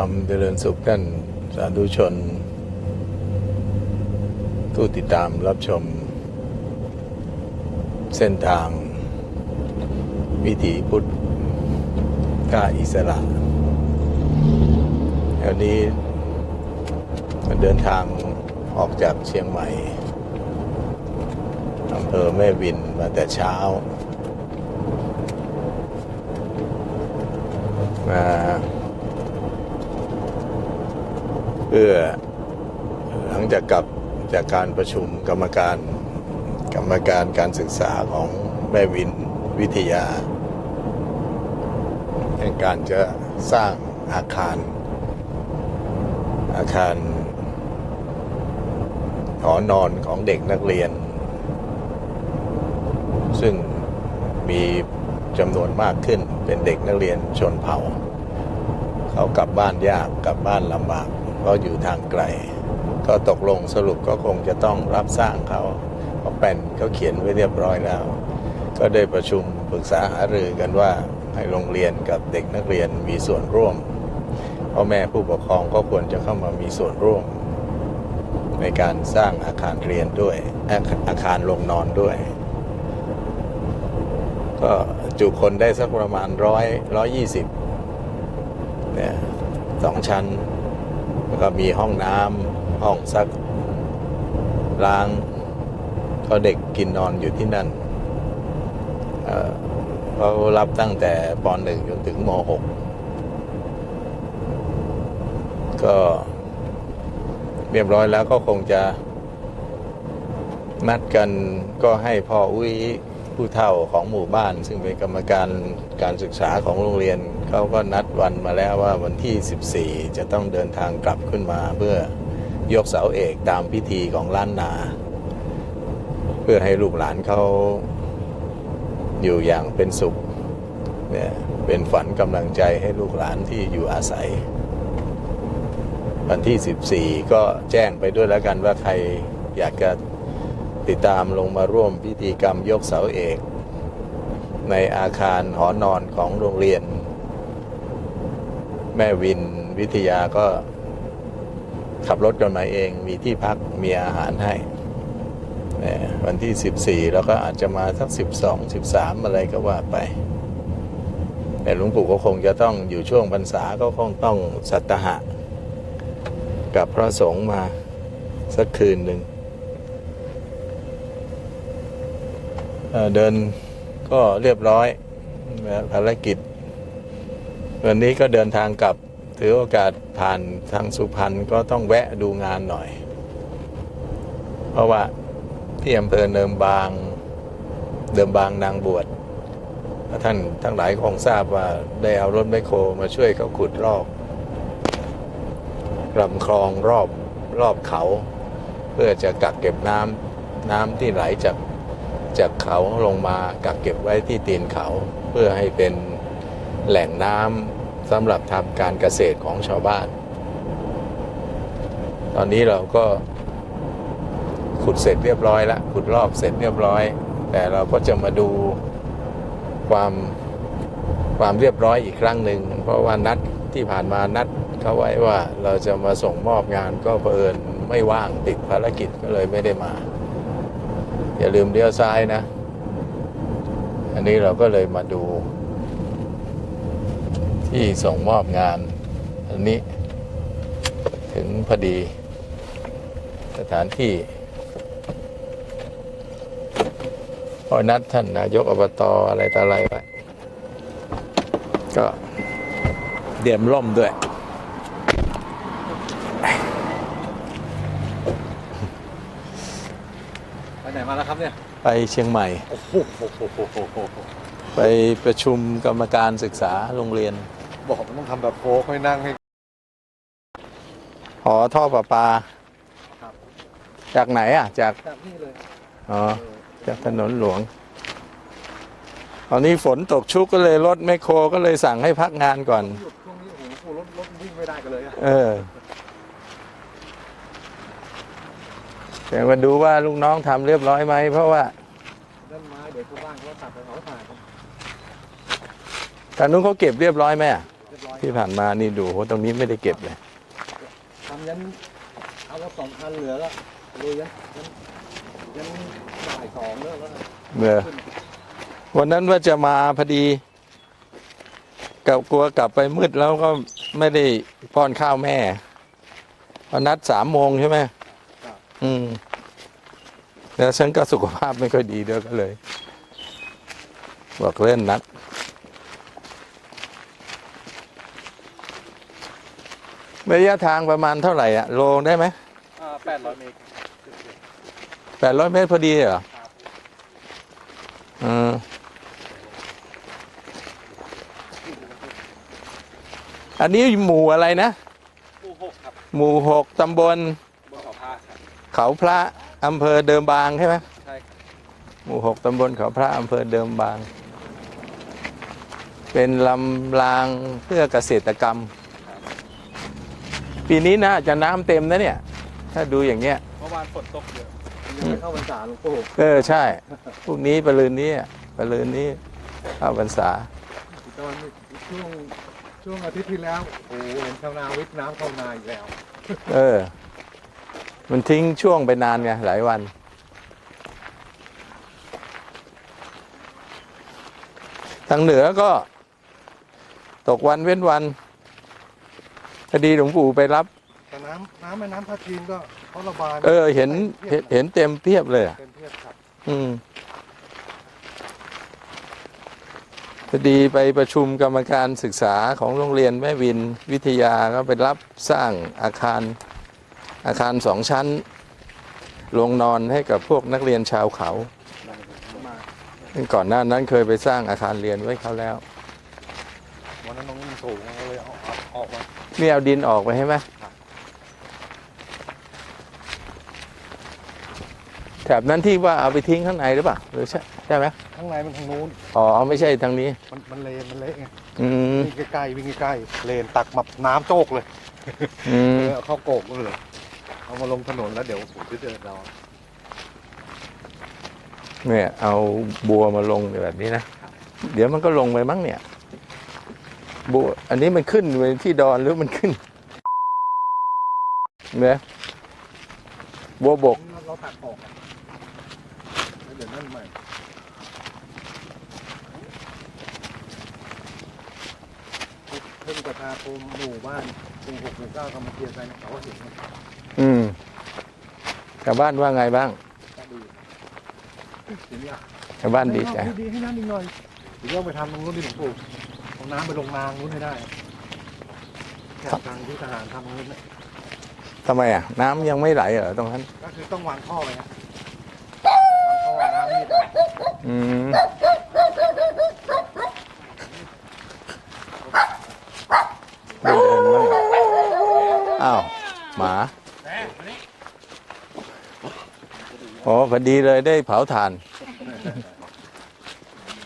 ความเจริญสุขท่านสาธุชนผู้ติดตามรับชม เส้นทาง วิถีพุทธก้าอิสระวันนี้เดินทางออกจากเชียงใหม่อำเภอแม่วินมาแต่เช้า มา เพื่อหลังจากกลับจากการประชุมกรรมการกรรมการการศึกษาของแม่วินวิทยาในการจะสร้างอาคาร อาคารหอนอนของเด็กนักเรียน ซึ่งมีจำนวนมากขึ้นเป็นเด็กนักเรียนชนเผ่า เขากลับบ้านยากกลับบ้านลำบาก เพราะอยู่ทางไกล ก็ตกลงสรุปก็คงจะต้องรับสร้างเขาเพราะแป่นเขาเขียนไว้เรียบร้อยแล้ว ก็ได้ประชุมปรึกษาหารือกันว่าให้โรงเรียนกับเด็กนักเรียนมีส่วนร่วมพ่อแม่ผู้ปกครองก็ควรจะเข้ามามีส่วนร่วม ในการสร้างอาคารเรียนด้วย อาอาคารโรงนอนด้วย ก็จุคนได้สักประมาณร้อยร้อยยี่สิบเนี่ยสองชั้น แล้วก็มีห้องน้ำห้องซักล้าง ก็เด็กกินนอนอยู่ที่นั่นเขารับตั้งแต่ป .1 จนถึงม .6 ก็เรียบร้อยแล้วก็คงจะนัดกันก็ให้พ่ออุ้ยผู้เฒ่าของหมู่บ้าน ซึ่งเป็นกรรมการการศึกษาของโรงเรียน เขาก็นัดวันมาแล้วว่าวันที่ 14 จะต้องเดินทางกลับขึ้นมา เพื่อยกเสาเอกตามพิธีของล้านนา เพื่อให้ลูกหลานเขาอยู่อย่างเป็นสุขเนี่ยเป็นฝันกำลังใจให้ลูกหลานที่อยู่อาศัย วันที่ 14 ก็แจ้งไปด้วยแล้วกันว่าใครอยากจะติดตามลงมาร่วมพิธีกรรมยกเสาเอก ในอาคารหอนอนของโรงเรียน แม่วินวิทยาก็ขับรถกันมาเอง มีที่พักมีอาหารให้เนี่ยวันที่ 14 แล้วก็อาจจะมาสัก 12 13 อะไรก็ว่าไป แต่หลวงปู่ก็คงจะต้องอยู่ช่วงพรรษาก็คงต้องสัตหะ กับพระสงฆ์มาสักคืนหนึ่งเดินก็เรียบร้อยภารกิจ วันนี้ก็เดินทางกลับถือโอกาสผ่านทางสุพรรณก็ต้องแวะดูงานหน่อย เพราะว่าที่อำเภอเนิมบาง เดิมบางนางบวชท่านทั้งหลายคงทราบว่าได้เอารถแมโครมาช่วยเขาขุดรอบลำคลองรอบรอบเขา เพื่อจะกักเก็บน้ำน้ำที่ไหลจากจากเขาลงมากักเก็บไว้ที่ตีนเขา เพื่อให้เป็นแหล่งน้ำ สำหรับทำการเกษตรของชาวบ้าน ตอนนี้เราก็ขุดเสร็จเรียบร้อยแล้วขุดรอบเสร็จเรียบร้อย แต่เราก็จะมาดูความความเรียบร้อยอีกครั้งหนึ่งเพราะว่านัดที่ผ่านมานัดเขาไว้ว่าเราจะมาส่งมอบงานก็เผอิญไม่ว่างติดภารกิจก็เลยไม่ได้มา อย่าลืมเลี้ยวซ้ายนะ อันนี้เราก็เลยมาดู ที่ส่งมอบงาน อันนี้ ถึงพอดี สถานที่พอนัดท่านนายกอบตอะไรต่ออะไรไว้ก็เตรียมร่มด้วย ไปไหนมาแล้วครับเนี่ย ไปเชียงใหม่ โอ้โหโหโหโหโหโหไปประชุมกรรมการศึกษาโรงเรียน บอกมันต้องทำแบบโฟกให้นั่งให้หอท่อประปา ครับจากไหนอะ จาก แบบนี้เลยอ๋อ จากถนนหลวง ตอนนี้ฝนตกชุกก็เลยรถแมคโครก็เลยสั่งให้พักงานก่อน หยุดช่วงนี้โอ้โหรถรถวิ่งไม่ได้กันเลยอะเออ แต่มาดูว่าลูกน้องทำเรียบร้อยไหม เพราะว่าด้านไม้เดี๋ยวชาวบ้านเขาตัดไปเขาถ่ายกันทางนู้นเขาเก็บเรียบร้อยไหมอะเรียบร้อย ที่ผ่านมานี่ดูโหตรงนี้ไม่ได้เก็บเลยทำยันเอาว่าสองพันเหลือแล้วเลยยันยันยันบ่ายสองแล้วแล้วเมื่อวันนั้นว่าจะมาพอดีกับกลัวกลับไปมืดแล้วก็ไม่ได้ป้อนข้าวแม่พอนัดสามโมงใช่ไหมอืมแล้วฉันก็สุขภาพไม่ค่อยดีด้วยก็เลย บอกเล่นนัด ระยะทางประมาณเท่าไหร่อะโลได้ไหมแปดร้อยเมตรแปดร้อยเมตรพอดีเหรออืมอันนี้หมู่อะไรนะคู่หกครับ หมู่หกตำบลบนเขาพาครับเขาพระอำเภอเดิมบางใช่ไหมใช่ครับหมู่หกตำบลเขาพระอำเภอเดิมบาง เป็นลำรางเพื่อเกษตรกรรม ปีนี้น่าจะน้ำเต็มนะเนี่ย ถ้าดูอย่างเงี้ย เมื่อวานฝนตกเยอะยังไม่เข้าพรรษาหลวงปู่เออใช่พวกนี้ปลืนนี้อะปลืนนี้เข้าพรรษา ตอนช่วงช่วงอาทิตย์ที่แล้วโอ้โหเห็นชาวนาวิทย์น้ำเข้านาอีกแล้วเออ มันทิ้งช่วงไปนานไงหลายวัน ทางเหนือก็ ตกวันเว้นวันพอ ดีหลวงปู่ไปรับ แต่น้ำน้ำแม่น้ำท่าจีนก็เขาระบายเออ เห็นเห็นเห็นเต็มเพียบเลยอะเป็นเทียบครับอืมพอดีไปประชุมกรรมการศึกษาของโรงเรียนแม่วินวิทยาก็ไปรับสร้างอาคารอาคารสองชั้นโรงนอนให้กับพวกนักเรียนชาวเขามาซึ่งก่อนหน้านั้นเคยไปสร้างอาคารเรียนไว้เขาแล้ววันนั้นน้องสูงก็เลยเอาเอาออกมา นี่เอาดินออกไปใช่ไหมครับแถบนั้นที่ว่าเอาไปทิ้งข้างในหรือเปล่าหรือใช่ใช่ไหมข้างในมันทางนู้น อ๋อไม่ใช่ทางนี้ มันมันเลนมันเละไงอืมวิ่งใกล้ๆวิ่งใกล้ๆเลนตักแบบน้ำโจกเลยอืมเลยเอาเข้าโกกเลยเอามาลงถนนแล้วเดี๋ยวผมจะเจอเราเนี่ยเอาบัวมาลงแบบนี้นะ เดี๋ยวมันก็ลงไปมั้งเนี่ย บัวอันนี้มันขึ้นไปที่ดอนหรือมันขึ้นเนี่ยบัวบก เราตัดออกอะแล้วเดี๋ยวนั่นใหม่เพิ่งประชาคมหมู่บ้านหมู่หกหมู่เก้ากำมะเกียร์ใจเขาก็เห็นอืมชาวบ้านว่าไงบ้างก็ดีทีนี้อะชาวบ้านดีใจดีให้น้ำอีกหน่อยเดี๋ยวไปทำตรงนู้นดิหลวงปู่ เอาน้ำไปลงนางนู้นให้ได้แค่ทางที่ทหารทำตรงนู้นเนี่ยทำไมอะ น้ำยังไม่ไหลเหรอตรงนั้น ก็คือต้องวางท่อไว้นะวางท่อน้ำนี่ได้อืม ไม่เดินบ้างอ้าว หมาโอ้พอดีเลยได้เผาถ่าน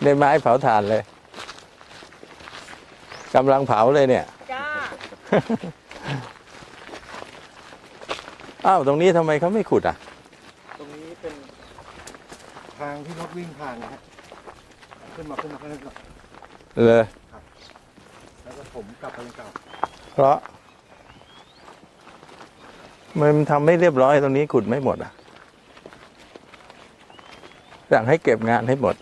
ได้ไม้เผาถ่านเลย กำลังเผาเลยเนี่ย จ้าอ้าวตรงนี้ทำไมเขาไม่ขุดอะ ตรงนี้เป็นทางที่รถวิ่งผ่านนะฮะขึ้นมาขึ้นมาขึ้นมา เลยแล้วก็ผมกลับไปยังเก่าเพราะ มันทำไม่เรียบร้อยตรงนี้ขุดไม่หมดอะสั่งให้เก็บงานให้หมด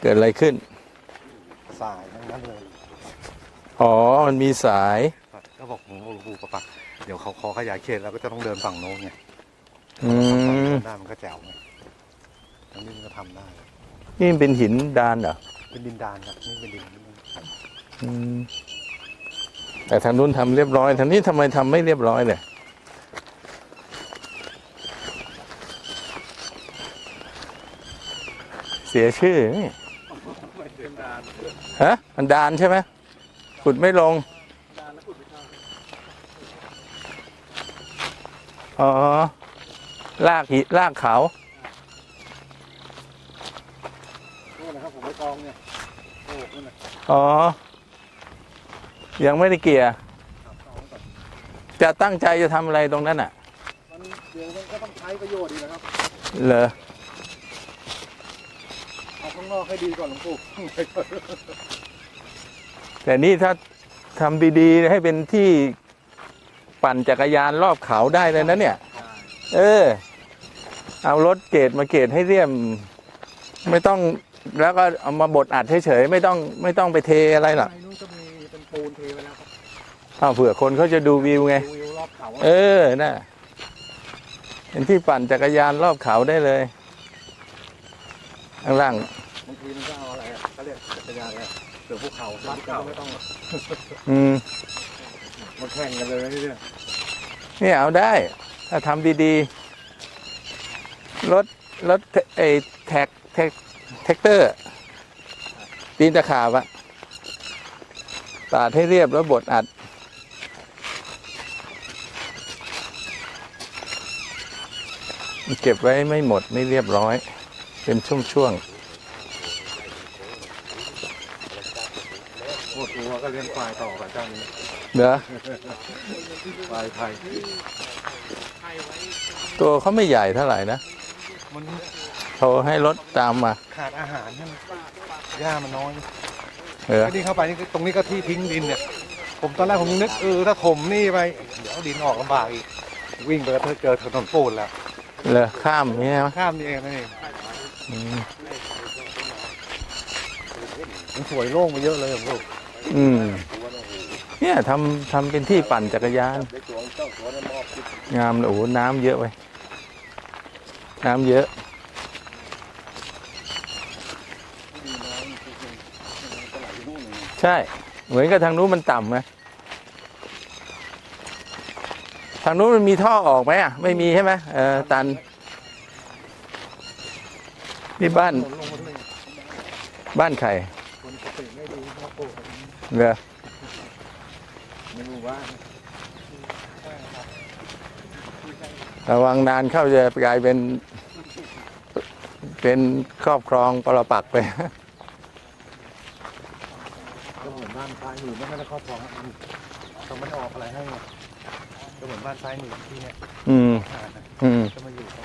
เกิดอะไรขึ้นสาย ทั้งนั้นเลยอ๋อ มันมีสาย ก็บอกหลวงปู่ปะปะเดี๋ยวเขาขอขยายเขตแล้วก็จะต้องเดินฝั่งโน้นไงอืมได้มันก็แจ๋วไงตรงนี้มันก็ทำได้นี่มันเป็นหินดานเหรอ เป็นดินดานครับนี่เป็นดินอืมแต่ทางนู้นทำเรียบร้อยทางนี้ทำไมทำไม่เรียบร้อยเลยเสียชื่อนี่เป็นดาน ฮะมันดานใช่ไหมขุดไม่ลงดานแล้วขุดไปทางอ๋อลากหิลากเขาโน่นนะครับผมไปกองเนี่ยโอ้นั่นนะอ๋อ ยังไม่ได้เกียร์ครับเอาไว้ก่อนจะตั้งใจจะทำอะไรตรงนั้นอะ มันเดี๋ยวมันก็ต้องใช้ประโยชน์ดีนะครับ เหรอเอาข้าง นอกให้ดีก่อนหลวงปู่ข้างในก่อนแต่นี่ถ้าทำดีๆให้เป็นที่ปั่นจักรยานรอบเขาได้เลยนะเนี่ย เออ เอารถเกรดมาเกรดให้เรียม ไม่ต้องแล้วก็เอามาบดอัดเฉยๆไม่ต้องไม่ต้องไปเทอะไรหรอกไอ้นู้นก็มีเป็นปูนเทไปแล้วครับเอาเผื่อคนเขาจะดูวิวไง ดูวิวรอบเขาเออน่ะเป็นที่ปั่นจักรยานรอบเขาได้เลยข้างล่าง สือภูเขาบ้านเขาไม่ต้องอืมมาแข่งกันเลยนี่เนี่ยเนี่ยเอาได้ ถ้าทำดีๆ รถ รถไอ้แท็กแท็กแท็กเตอร์ตีนตะขาบอะปาดให้เรียบแล้วบดอัด เก็บไว้ไม่หมดไม่เรียบร้อย เป็นช่วงโคตรตัว ก็เลี้ยงควายต่อกับเจ้านี้ๆเด้อควายไทยตัวเขาไม่ใหญ่เท่าไหร่นะมันโทรให้รถตามมา ขาดอาหารใช่ไหมหญ้ามันน้อยเออไอ้นี่เข้าไปนี่ตรงนี้ก็ที่ทิ้งดินเนี่ย ผมตอนแรกผมนึกเออถ้าถมนี่ไปเดี๋ยวดินออกลำบากอีก วิ่งไปก็เจอถนนปูนแล้วเลยข้ามนี่ไหมข้ามนี่เองนั่นเองอืมมันสวยโล่งไปเยอะเลยผมลูก อืม เนี่ยทำทำเป็นที่ปั่นจักรยาน งามเลยโอ้โหน้ำเยอะไปน้ำเยอะ ใช่ เหมือนกับทางนู้นมันต่ำไงทางนู้นมันมีท่อออกไหมอะ ไม่มีใช่ไหมเออตันนี่บ้าน บ้านใคร คนสติไม่ดีมาปลูก เหรอในหมู่บ้านระวังนานเข้าจะกลายเป็น เป็นครอบครองปรปักษ์ไปก็เหมือนบ้านซ้ายมือไม่ได้ครอบครองเขาไม่ได้ออกอะไรให้ไงก็เหมือนบ้านซ้ายมือที่เนี่ยอืมอ่านะอืมจะมาอยู่เขา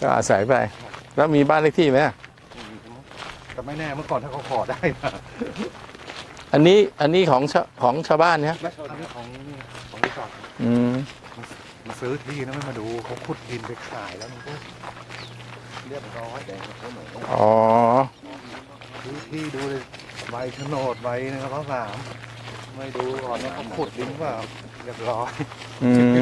ก็อาศัยไป แล้วมีบ้านเลขที่ไหม แต่ไม่แน่เมื่อก่อนถ้าเขาขอได้นะอันนี้อันนี้ของชาของชาวบ้านเนี่ยและอันนี้ของนี่ของรีสอร์ทอืมมาซื้อที่นะไม่มาดูเขาขุดดินไปขายแล้วมันก็เรียบร้อยแต่เขาเหมือนอ๋อซื้อที่ดูเลยใบโฉนดใบนะครับเขาสามไม่ดูก่อนว่าเขาขุดดินเปล่าเรียบร้อยอืม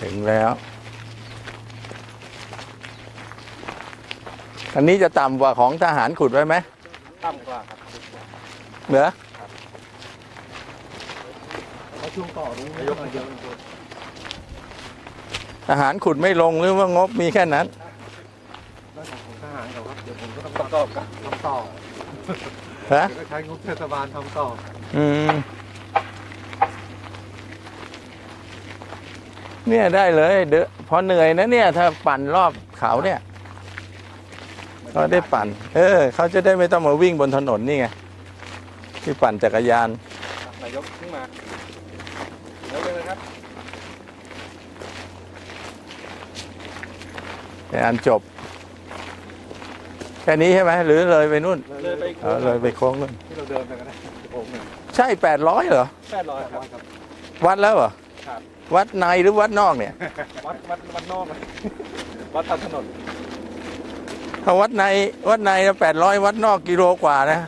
ถึงแล้ว อันนี้จะต่ำกว่าของทหารขุดไว้ไหมต่ำกว่าครับเหรอเขาช่วงต่อรู้ยกเยอะทหารขุดไม่ลงหรือว่างบมีแค่นั้นแล้วของทหารเขาครับเดี๋ยวผมก็ต้องประกอบกับทำต่อฮะเดี๋ยวก็ใช้งบเทศบาลทำต่ออืมเนี่ยได้เลยเดอะพอเหนื่อยนะเนี่ย ถ้าปั่นรอบเขาเนี่ย เขาได้ปั่น เออเขาจะได้ไม่ต้องมาวิ่งบนถนนนี่ไงที่ปั่นจักรยานนายกขึ้นมาเดี๋ยวเลยครับในอันจบ แค่นี้ใช่ไหมหรือเลยไปนู่นเลยไปเออเลยไปโค้งนู่นที่เราเดินไปกันนะโอ้โหใช่แปดร้อยเหรอแปดร้อยครับ วัดแล้วเหรอครับวัดในหรือวัดนอกเนี่ย วัดวัดวัดนอกเลยวัดตามถนน ถ้าวัดในวัดในแปดร้อยวัดนอกกิโลกว่านะ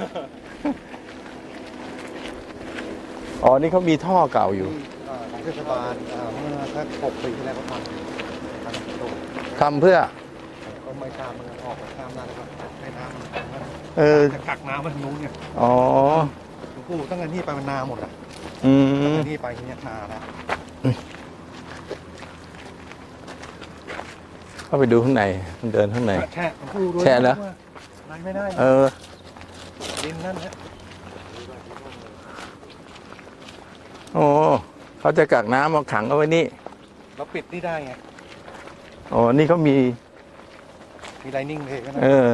อ๋อ นี่เขามีท่อเก่าอยู่อ่าของเทศบาลอ่าเมื่อสักหกปีที่แล้วเขาทำทำประตูทำเพื่อ ก็ไม่ข้ามมันออกไปข้ามนั่นแล้วก็ให้น้ำมันเออ จะกักน้ำมันทางนู้นเนี่ยอ๋อหลวงปู่ตั้งแต่นี่ไปมันนาหมดอะอืตั้งมแต่นี่ไปเนี่ยนาแล้ว เข้าไปดูข้างในเดินข้างใน แช่หลวงปู่ด้วยแช่เหรอนายไม่ได้เออ ดินนั่นฮะโอ้เขาจะกักน้ำมาขังเอาไว้นี่เราปิดนี่ได้ไง อ๋อนี่เขามี มีไลนิ่งเลยก็นะเออ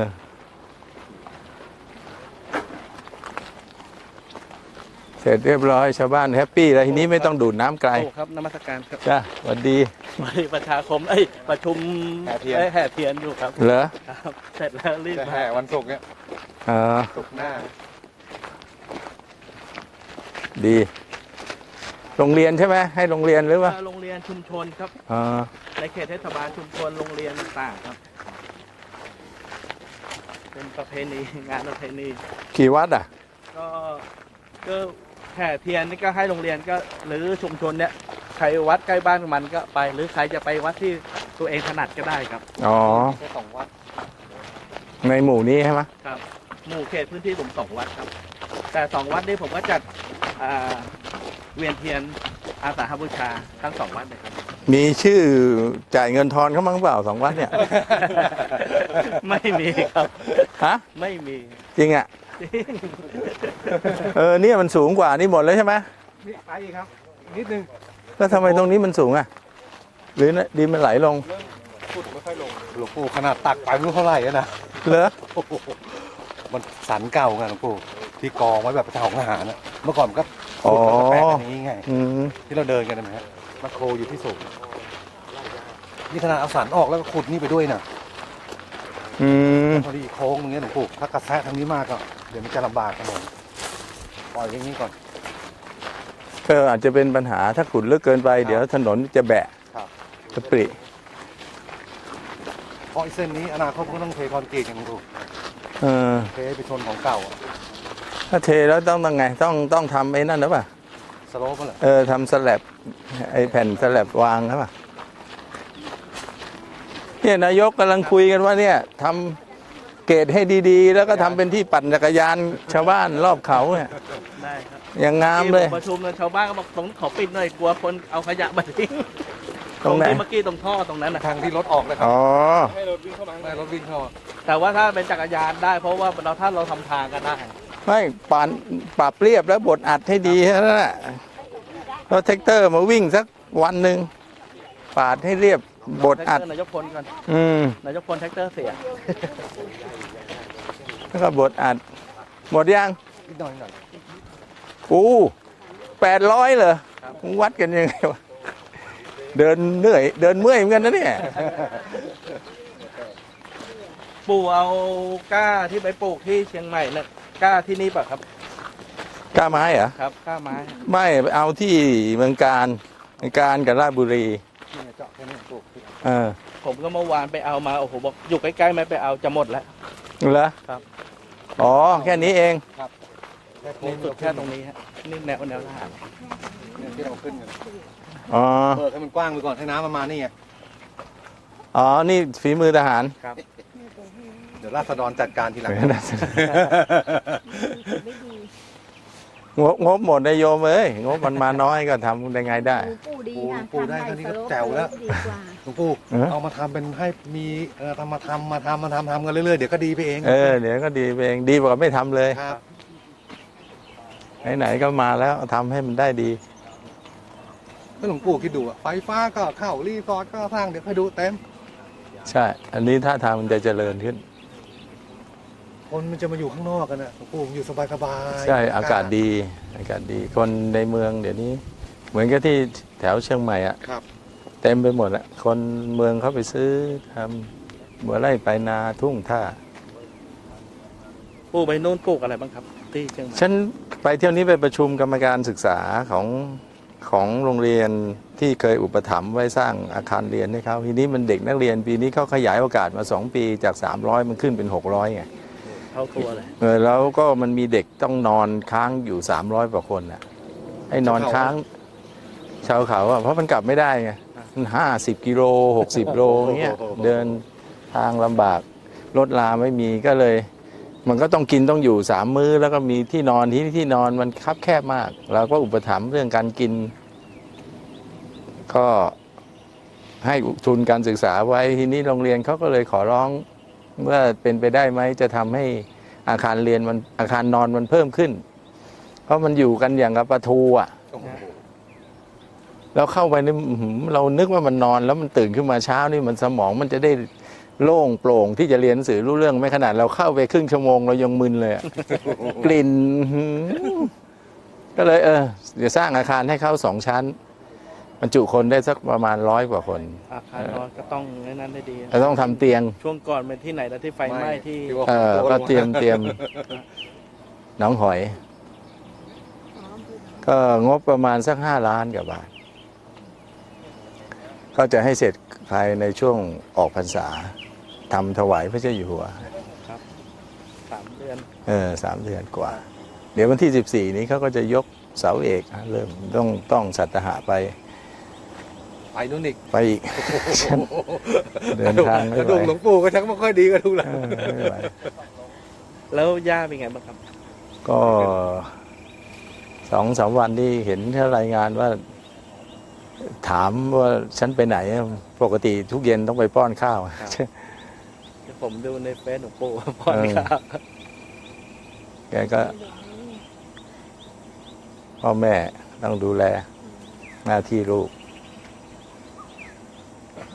สเสร็จเรียบร้อยชาวบ้านแฮปปี้แล้วทีนี้ไม่ต้องดูดน้ำไกล โอ้ครับนมัสการครับ จ้าสวัสดี ไปประชาคมเอ้ยประชุมแห่เทียน อ้แห่เทียนอยู่ครับเหรอครับเสร็จแล้วรีบจะมาแห่วันศุกร์เนี่ยเออ ศุกร์หน้า ดี โรงเรียนใช่ไหมให้โรงเรียนหรือว่า โรงเรียนชุมชนครับ อ่า ในเขตเทศบาลชุมชนโรงเรียนต่างๆครับ เป็นประเพณีงานประเพณีกี่วัดอะ ก็ก็แห่เทียนนี่ก็ให้โรงเรียนก็หรือชุมชนเนี่ยใค รวัดใกล้บ้านมันก็ไป หรือใครจะไปวัดที่ตัวเองถนัดก็ได้ครับอ๋อแค่สองวัดในหมู่นี้ใช่ไหมครับ หมู่เขตพื้นที่ผมสองวัดครับ แต่สองวัดนี้ผมก็จัดอ่าเวียนเทียนอาสาฬหบูชาทั้งสองวัดเลยครับ มีชื่อจ่ายเงินทอนเขามั้งเปล่าสองวัดเนี่ย ไม่มีครับ ฮะ ไม่มีจริงอะ เออเนี่ยมันสูงกว่านี่หมดเลยใช่ไหมนี่ไปอีกครับอีกนิดนึง แล้วทำไมตรงนี้มันสูงอะ หรือดินมันไหลลงพูดไม่ค่อยลงหลวงปู่ขนาดตักไปไม่รู้เท่าไหร่อะนะเหรอโอ้โหมันสันเก่าไงหลวงปู่ที่กองไว้แบบประชาของทหารอะเมื่อก่อนมันก็อ๋อขุดแล้วก็แปะอันนี้ไง อืมที่เราเดินกันนะฮะมาโครอยู่ที่สูงนี่ขนาดเอาสันออกแล้วก็ขุดนี่ไปด้วยนะอืมพอดีโค้งตรงนี้หลวงปู่ถ้ากระแทกทางนี้มากก็เดี๋ยวมันจะลำบากกันหมดปล่อยอย่างนี้ก่อน ก็อาจจะเป็นปัญหาถ้าขุดลึกเกินไป เดี๋ยวถนนจะแบะครับจะปริเพราะไอ้เส้นนี้อนาคตก็ต้องเทคอนกรีตกันหลวงปู่เออเทให้ไปชนของเก่าอะถ้าเทแล้วต้องต้องไงต้องต้องทำไอ้นั่นหรือเปล่าสโลปก็เหรอเออทำสแลบไอ้แผ่นสแลบวางหรือเปล่าเนี่ยนายกกำลังคุยกันว่าเนี่ยทำ เกรดให้ดีๆ แล้วก็ทำเป็นที่ปั่นจักรยานชาวบ้านรอบเขาเนี่ยได้ครับอย่างงามเลย ที่ผประชุมกันชาวบ้านก็บอกตรงนี้ขอปิดหน่อยกลัวคนเอาขยะมาทิ้งตรงไหน ที่เมื่อกี้ตรงท่อตรงนั้นนะทางที่รถออกเลยครับอ๋อ ให้รถวิ่งเข้ามาให้รถวิ่งเข้ามาแต่ว่าถ้าเป็นจักรยานได้ เพราะว่าเราถ้าเราทำทางกันได้ไม่ปานปรับเรียบแล้วบดอัดให้ดีแค่นั้นแหละแล้วแท็กเตอร์มาวิ่งสักวันหนึ่งปาดให้เรียบ บดอัด แท็กเตอร์นายกพลก่อนอืม นายกพลแท็กเตอร์เสียแล้วก็บดอัด หมดยังนิดหน่อยหน่อยอู้แปดร้อยเหรอวัดกันยังไงวะ เดินเหนื่อย เดินเมื่อยเหมือนกันนะเนี่ย ปู่เอากล้าที่ไปปลูกที่เชียงใหม่เนี่ยกล้าที่นี่ป่ะครับกล้าไม้เหรอ ครับกล้าไม้ไม่เอาที่เมืองการเมืองการกับราชบุรี นี่ไงเจาะแค่นี้ปลูก เออผมก็เมื่อวานไปเอามาโอ้โหบอกอยู่ใกล้ๆไม่ไปเอาจะหมดแล้ว เหรอครับ อ๋อ แค่นี้เองแค่โอ้สุดแค่ตรงนี้ฮะนี่แนวแนวทหารเนี่ยที่เราขึ้นกันอ๋อ เปิดให้มันกว้างไปก่อนให้น้ำมันมานี่ไงอ๋อ นี่ฝีมือทหารครับเดี๋ยวราษฎรจัดการทีหลัง งบงบหมดนายโยมเอ้ยงบมันมาน้อยก็ทำได้ไงได้ปูดีปูค่ะปูได้ทำเท่านี้ก็สโปแจ๋วแล้ว ดีกว่าหลวงปู่เออ เอามาทำเป็นให้มีเออทำมาทำมาทำมาทำทำกันเรื่อยๆ เดี๋ยวก็ดีไปเองเออเดี๋ยวก็ดีไปเองดีกว่าไม่ทำเลย ครับ ไหนๆก็มาแล้วทำให้มันได้ดีถ้าหลวงปู่คิดดูอะไฟฟ้าก็เข้ารีสอร์ทก็สร้างเดี๋ยวให้ดูเต็ม ใช่ อันนี้ถ้าทางมันจะเจริญขึ้น คนมันจะมาอยู่ข้างนอกกันนะหลวงปู่อยู่สบายๆใช่อากาศดีอากาศดีคนในเมืองเดี๋ยวนี้ เหมือนกับที่แถวเชียงใหม่อะครับ เต็มไปหมดละคนเมืองเขาไปซื้อทำบัวไร่ไปนาทุ่งท่าปู่ไปนู่นปลูกอะไรบ้างครับ ที่เชียงใหม่ฉันไปเที่ยวนี้ไปประชุมกรรมการศึกษาของของโรงเรียนที่เคยอุปถัมภ์ไว้สร้างอาคารเรียนให้เขาทีนี้มันเด็กนักเรียนปีนี้เขาขยายโอกาสมา 2 ปีจาก 300 มันขึ้นเป็น 600ไง เท่าตัวเลยเออแล้วก็มันมีเด็กต้องนอนค้างอยู่300กว่าคนน่ะให้นอนค้าง ชาวเขาอะเพราะมันกลับไม่ได้ไงมันห้าสิบกิโลหกสิบโลอย่างเงี้ยเดินทางลำบากรถลาไม่มีก็เลย มันก็ต้องกินต้องอยู่สามมื้อ แล้วก็มีที่นอนที่ที่นอนมันคับแคบมากเราก็อุปถัมภ์เรื่องการกิน ก็ให้ทุนการศึกษาไว้ทีนี้โรงเรียนเขาก็เลยขอร้อง ว่าเป็นไปได้ไหมจะทำให้อาคารเรียนมันอาคารนอนมันเพิ่มขึ้น เพราะมันอยู่กันอย่างกับประตูอะโอ้โหเราเข้าไปนี่อื้อหือเรานึกว่ามันนอนแล้วมันตื่นขึ้นมาเช้านี่มันสมองมันจะได้โล่งโปร่งที่จะเรียนหนังสือรู้เรื่องไม่ขนาดเราเข้าไปครึ่งชั่วโมงเรายังมึนเลยอะกลิ่นอื้อหือก็เลยเออเดี๋ยวสร้างอาคารให้เขาสองชั้น บรรจุคนได้สักประมาณร้อยกว่าคนอาคารนอนก็ต้องแนะนั้นได้ดีเราต้องทำเตียง ช่วงก่อนเป็นที่ไหนแล้วที่ไฟไหม้ที่ว่า เออก็เตรียมเตรียมหนองหอย ก็งบประมาณสักห้าล้านกว่าบาท ก็จะให้เสร็จภายในช่วงออกพรรษาทำถวายพระเจ้าอยู่หัว สามเดือนเออสามเดือนกว่า เดี๋ยววันที่สิบสี่นี้เขาก็จะยกเสาเอกนะเริ่มต้องต้องสัตหะไป ไปนู่นอีกไปอีกฉันเดินทางไม่กระไหวดูกหลวงปู่ก็ชักไม่ค่อยดีกระดูกหลังเออไม่ไหวแล้วย่าเป็นไงบ้างครับ ก็สองสามวันที่เห็นเขารายงานว่า ถามว่าฉันไปไหน ปกติทุกเย็นต้องไปป้อนข้าว ครับเดี๋ยวผมดูในเฟซหลวงปู่พ่อเออ ครับแกก็พ่อแม่ต้องดูแลหน้าที่ลูกอ่า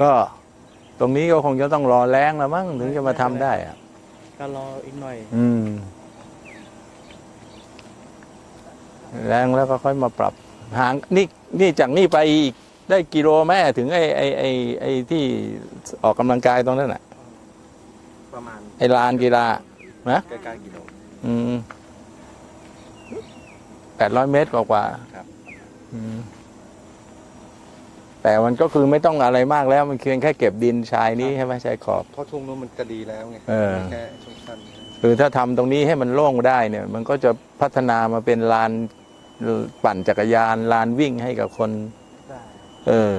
ก็ตรงนี้ก็คงจะต้องรอแรงแล้วมั้งถึงจะมาทำได้อะก็รออีกหน่อย อืม แรงแล้วก็ค่อยมาปรับห่างนี่นี่จากนี่ไปอีกได้กิโลแม่ถึงไอ้ไอ้ไอ้ไอ้ที่ออกกำลังกายตรงนั้นน่ะ ประมาณไอ้ลานกีฬานะใกล้ๆกิโลอืมแปดร้อยเมตรกว่าๆครับ อืม แต่มันก็คือไม่ต้องอะไรมากแล้วมันเพียงแค่เก็บดินชายนี้ใช่ไหมชายขอบ เพราะช่วงนู้นมันจะดีแล้วไงเออ แค่ช่วงสั้นคือถ้าทำตรงนี้ให้มันโล่งได้เนี่ย มันก็จะพัฒนามาเป็นลานปั่นจักรยานลานวิ่งให้กับคน ได้เออ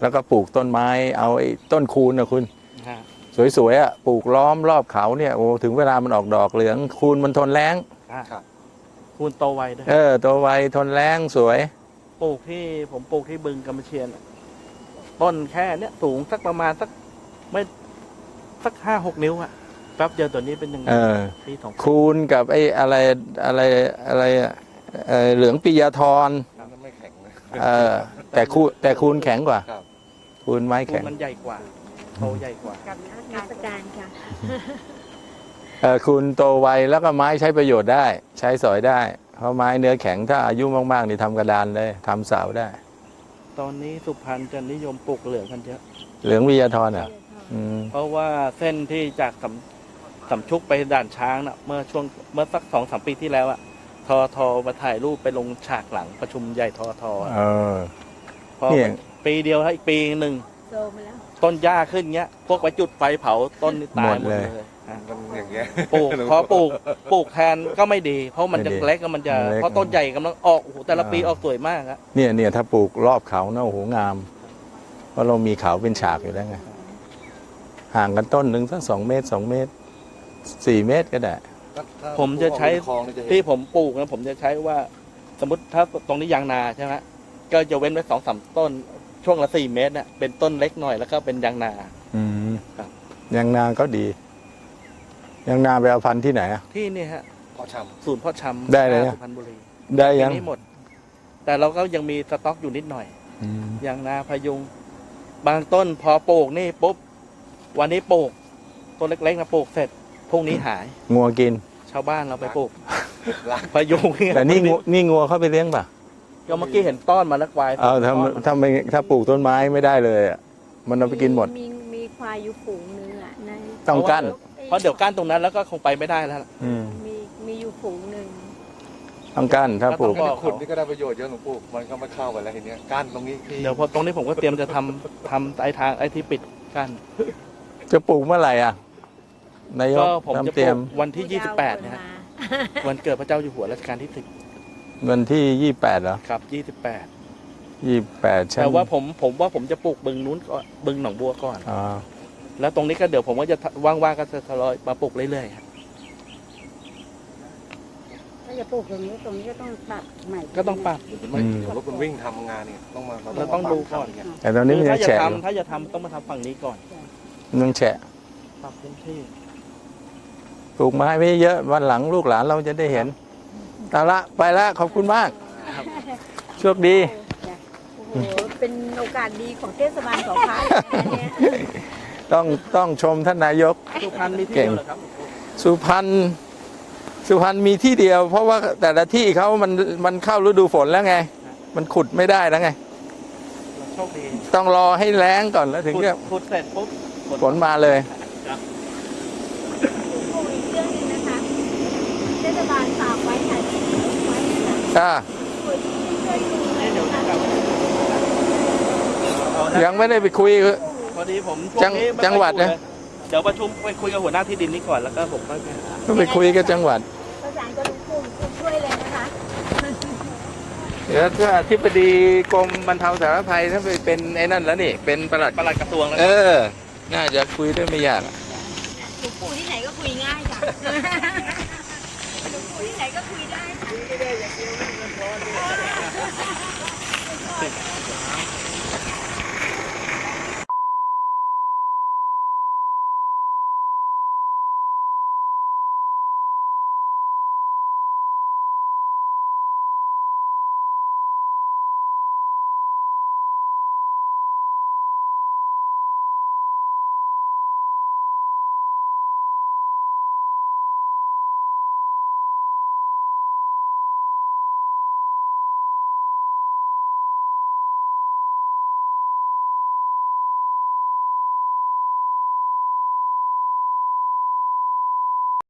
แล้วก็ปลูกต้นไม้ เอาไอ้ต้นคูนนะคุณ ฮะสวยๆอะปลูกล้อมรอบเขาเนี่ยโอ้ถึงเวลามันออกดอกเหลืองคูนมันทนแรงอะครับ คูณโตไวด้วยเออ ตัวไวทนแรงสวย ปลูกที่ผมปลูกที่บึงกำมะเชียน ต้นแค่เนี้ยสูงสักประมาณสักไม่สักห้าหกนิ้วอะแป๊บเดียวตัวนี้เป็นยังไงเออ ปีสองปีคูนกับไอ้อะไรอะไรอะไรอะเอ่อเหลืองปิยาธรน้ำไม่แข็งนะ เออแต่คูแต่คูนแข็งกว่า ครับ คูนไม้คูแข็ณงมันใหญ่กว่าโตใหญ่กว่า กับนักการค่ะ เออคูนโตไวแล้วก็ไม้ใช้ประโยชน์ได้ ใช้สอยได้ เพราะไม้เนื้อแข็งถ้าอายุมากๆนี่ทำกระดานเลยทำเสาได้ ตอนนี้สุพรรณจะนิยมปลูกเหลืองกันเยอะ เหลืองวิยาธรอะอืมเพราะว่าเส้นที่จากสำสำชุกไปด่านช้างน่ะเมื่อช่วงเมื่อสักสองสามปีที่แล้วอะทอทอมาถ่ายรูปไปลงฉากหลังประชุมใหญ่ทอทออะเออ พอเนี่ย ปีเดียวแล้วอีกปีหนึ่งโซมาแล้ว ต้นหญ้าขึ้นเงี้ย พวกไปจุดไฟเผาต้นนี่ตายหมดเลยอะ มันอย่างเงี้ยปลูกพอปลูกปลูกแทนก็ไม่ดี เพราะมันจะไม่ดีเล็กก็มันจะมันเล็ก เพราะต้นใหญ่กำลังออกโอ้โหแต่ละปีอ่าออกสวยมากอะเนี่ยเนี่ยถ้าปลูกรอบเขานะโอ้โหงาม เพราะเรามีเขาเป็นฉากอยู่แล้วไงห่างกันต้นหนึ่งสักสองเมตรสองเมตรสี่เมตรก็ได้ ผมจะใช้คลองนี่จะเห็นที่ผมปลูกนะผมจะใช้ว่าสมมติถ้าตรงนี้ยางนาใช่ไหมก็จะเว้นไว้สองสามต้นช่วงละสี่เมตรน่ะเป็นต้นเล็กหน่อยแล้วก็เป็นยางนา อืมครับ ยางนาก็ดี ยางนาไปเอาพันธุ์ที่ไหนอะ ที่นี่ฮะเพาะชศูนย์เพ่อชำได้เลยนะ สุพรรณบุรีได้ทียังนี้หมด แต่เราก็ยังมีสต็อกอยู่นิดหน่อย อืมยางนาพยุง บางต้นพอปลูกนี่ปุ๊บ วันนี้ปลูกต้นเล็กๆนะปลูกเสร็จพรุ่งนี้หาย งัวกิน ชาวบ้านเราไปปลูกำล้างพยุงเนี่ยแต่นี่งัวนี่งัวเข้าไปเลี้ยงป่ะก็เมื่อกี้เห็นต้อนมาแล้วควายเอาถ้าต้อนมาถ้าไม่ถ้าปลูกต้นไม้ไม่ได้เลยอะมันเอาไปกินหมด มีมีควายอยู่ฝูงนึงอะในต้องกั้น เพราะ เดี๋ยวก้านตรงนั้นแล้วก็คงไปไม่ได้แล้วล่ะ อืมมีมีอยู่ฝูงหนึ่งต้องกั้นถ้าปลูก ก็ต้องขุดนี่ก็ได้ประโยชน์เยอะหลวงปู่มันก็ไม่เข้ากันแล้วทีเนี้ยก้านตรงนี้ที่เดี๋ยวพอตรงนี้ผมก็เตรียมจะทำทำไอ้ทางไอ้ที่ปิดกั้นจะปลูกเมื่อไหร่อะ นายกก็ผมจะทำปเตรีลูยมกวันที่ 28นะฮะวันเกิดพระเจ้าอยู่หัวรัชกาลที่วันที่ยี่แปดเหรอ10ครับยี่แปด28แต่ว่าผมผมว่าผมจะปลูกบึงนู้นก่อนบึงหนองบัวก่อน อ๋อ แล้วตรงนี้ก็เดี๋ยวผมก็จะว่างๆก็จะทยอยมาปลูกเรื่อยๆครับถ้าจะปลูกตรงนี้ตรงนี้ก็ต้องปรับใหม่ก็ต้องปรับไม่รถมันวิ่งทำงานเนี่ยต้องมาเราต้องดูก่อนเยแต่ตอนนี้คืมันอยัถ้างจะแฉะอยู่ทำถ้าจะทำต้องมาทำฝั่งนี้ก่อนมันยังแฉะปรับพื้นที่ ปลูกไม้ไม่เยอะวันหลังลูกหลานเราจะได้เห็นเอาละไปละขอบคุณมากโชคดี โอ้โห เป็นโอกาสดีของเทศบาลสองพานเนี่ย ต้องต้องชมท่านนายก สุพรรณมีที่เก่งเดียวเหรอครับสุพรรณสุพรรณมีที่เดียว เพราะว่าแต่ละที่เขามันมันเข้าฤดูฝนแล้วไง มันขุดไม่ได้แล้วไงเราโชคดีต้องรอให้แล้งก่อนแล้วถึงขุดจะขุดเสร็จปุ๊บฝนมาเลยปลูกอีกเรื่องหนึงนะคะเทศบาลฝากไว้ค่ะที่ไว้นะคะอ่าช่วยช่วยดูหน่อยเดี๋ยวนะคะกลับเอานะ ยังไม่ได้ไปคุยพอ ดีผมจังช่วนี้ไม่ค่อยจังหวัดนะ อยู่เลยเดี๋ยวประชุมไปคุยกับหัวหน้าที่ดินนี้ก่อนแล้วก็ผมก็ไปหาก็ไปคุยกับจังหวัด ประสานกับลุงปุ่มคุณช่วยเลยนะคะ เดี๋ยวถ้าอธิบดีกรมบรรเทาสาธารณภัยถ้าไปเป็นไอ้นั่นแล้วนี่ เป็นประหลัด ปลัดกระทรวงแล้วเออ น่าจะคุยได้ไม่ยาก ลุงปู่ที่ไหนก็คุยง่ายค่ะ ลุงปู่ที่ไหนก็คุยได้ค่ะ